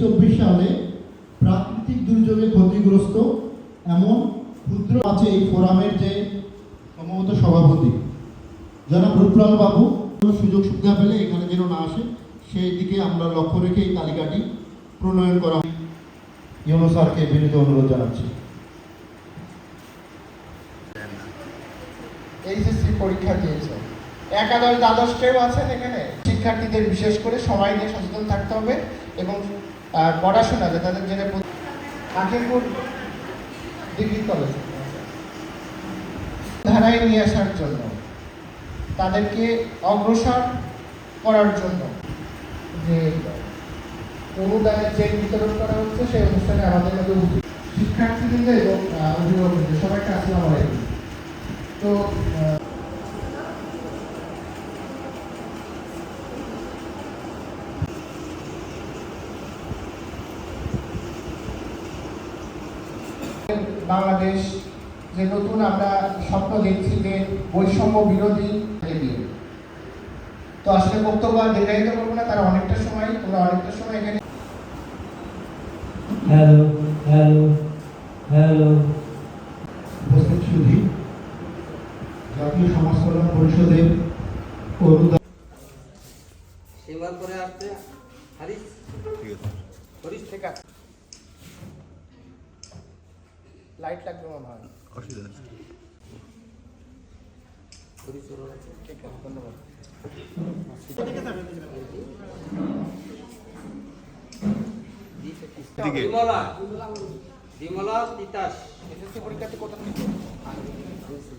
চব্বিশ সালে প্রাকৃতিক দুর্যোগে ক্ষতিগ্রস্ত এমন ক্ষুদ্র আছে এই ফোরামের যে সম্ভবত সভাপতি। যারা রূপলাল বাবু সুযোগ সুবিধা পেলে এখানে যেন না আসে, সেই দিকে আমরা লক্ষ্য রেখে এই তালিকাটি প্রণয়ন করা ইউনো স্যারকে বিনীত অনুরোধ জানাচ্ছি। এইচএসসি পরীক্ষা দিয়েছে। একাদশ দ্বাদশ কেউ আছেন এখানে? শিক্ষার্থীদের বিশেষ করে সময় নিয়ে সচেতন থাকতে হবে এবং আহ, পড়াশোনা যে তাদের প্রতি- আখিরপুর ডিগ্রি কলেজ ধারায় নিয়ে আসার জন্য তাদেরকে অগ্রসর করার জন্য যে অনুদানের চেক বিতরণ করা হচ্ছে সেই অনুষ্ঠানে আমাদের মধ্যে শিক্ষার্থীদের এবং অভিভাবকদের সবাইকে আসসালামু আলাইকুম। তো বাংলাদেশ যে নতুন আমরা স্বপ্ন দেখছি যে বৈষম্য বিরোধী তো আসলে বক্তব্য আর দীর্ঘায়িত করব না তারা অনেকটা সময় তোমরা অনেকটা সময় এখানে হ্যালো হ্যালো হ্যালো উপস্থিত সুধী জাতীয় সমাজ কল্যাণ পরিষদের অনুদান করে আসতে হারিস। হরিশ ঠিক আছে লাইট লাগবে মনে হয়। আছে। ঠিক আছে ধন্যবাদ বিমলা বিমলা তিতাস। এসএসসি পরীক্ষাতে কোথা থেকে